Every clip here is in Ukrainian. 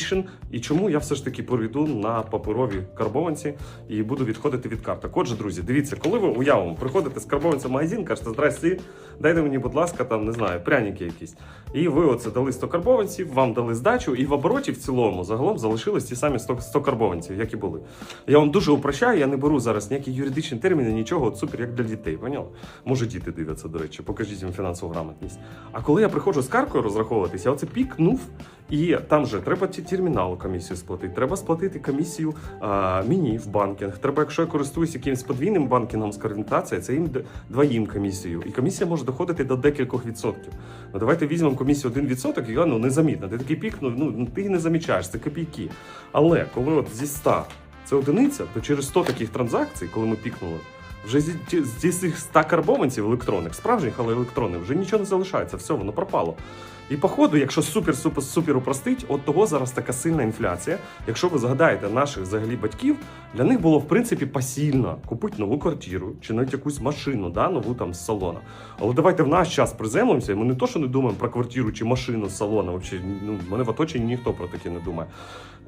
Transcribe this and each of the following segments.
digitalization, і чому я все ж таки перейду на паперові карбованці і буду відходити від карток. Отже, друзі, дивіться, коли ви уявимо, приходите з карбованця в магазин, кажете, здрасті, дайте мені, будь ласка, там не знаю, пряники якісь. І ви оце дали 100 карбованців, вам дали здачу, і в обороті в цілому загалом залишились ті самі 100, 100 карбованців, як і були. Я вам дуже упрощаю, я не беру зараз ніякі юридичні терміни, нічого, от супер, як для дітей. Поняли? Може, діти дивляться, до речі, покажіть їм фінансову грамотність. А коли я приходжу з каркою розраховуватися, я оце пікнув, і там же треба ті терміналу комісію сплатити, треба сплатити комісію а, мені в банкінг. Треба, якщо я користуюсь якимось подвійним банкінгом з координацією, це їм двоїм комісію. І комісія може доходити до декількох відсотків. Ну давайте візьмемо комісію 1%, і вона ну, незамітна. Ти такий пік, ну, ну ти не замічаєш, це копійки. Але коли от зі 100 це одиниця, то через 100 таких транзакцій, коли ми пікнули, вже зі, зі цих 100 карбованців електронних, справжніх, але електронних, вже нічого не залишається, все, воно пропало. І походу, якщо супер супер супер упростить, от того зараз така сильна інфляція. Якщо ви згадаєте наших взагалі батьків, для них було в принципі посильно купити нову квартиру чи навіть якусь машину, да, нову там з салона. Але давайте в наш час приземлимося, і ми не то, що не думаємо про квартиру чи машину з салона. Взагалі, ну, мене в оточенні ніхто про таке не думає.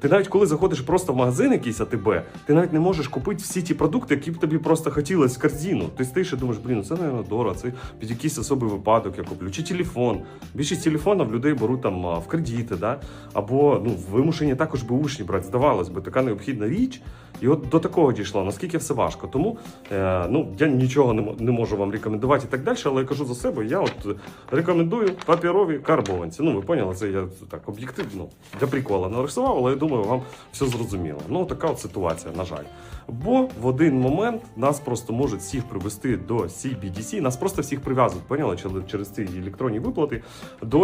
Ти навіть коли заходиш просто в магазин якийсь АТБ, ти навіть не можеш купити всі ті продукти, які б тобі просто хотілося в корзину. Ти стоїш і думаєш, блін, ну це мабуть, дорого, це під якийсь особий випадок я куплю. Чи телефон. Більшість телефонів людей беруть там в кредити, да? або ну, вимушені також би учні брати. Здавалось би, така необхідна річ. І от до такого дійшло, наскільки все важко. Тому е, ну, я нічого не, не можу вам рекомендувати і так далі, але я кажу за себе, я от рекомендую папірові карбованці. Ну, ви поняли, це я так об'єктивно для прикола нарисував, але я думаю, вам все зрозуміло. Ну, така от ситуація, на жаль. Бо в один момент нас просто можуть всіх привести до CBDC, нас просто всіх прив'язують, поняли, через- ці електронні виплати до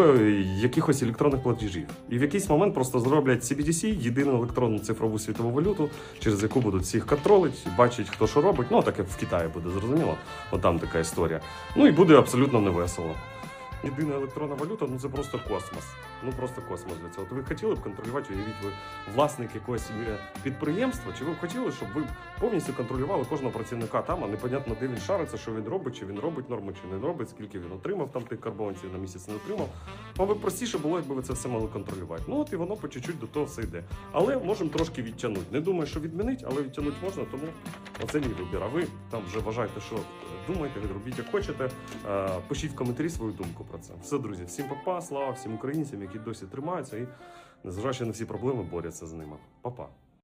якихось електронних платежів. І в якийсь момент просто зроблять CBDC, єдину електронну цифрову світову валюту, через яку будуть всіх контролити, бачить, хто що робить. Ну, таке в Китаї буде, зрозуміло. От там така історія. Ну і буде абсолютно невесело. Єдина електронна валюта ну це просто космос. Ну просто космос для цього. То ви хотіли б контролювати, уявіть, ви власник якогось е, підприємства, чи ви б хотіли, щоб ви повністю контролювали кожного працівника там, а непонятно, де він шариться, що він робить, чи він робить норму, чи не робить, скільки він отримав там тих карбованців на місяць не отримав. Вам би простіше було, якби ви це все могли контролювати. Ну от і воно по чуть-чуть до того все йде. Але можемо трошки відтягнути. Не думаю, що відмінить, але відтягнути можна, тому оце мій вибір. А ви там вже вважаєте, що е, думаєте, робіть як хочете. Е, Пишіть в коментарі свою думку про це. Все, друзі, всім папа, слава всім українцям, які досі тримаються і, незважаючи на всі проблеми, борються з ними. Па-па.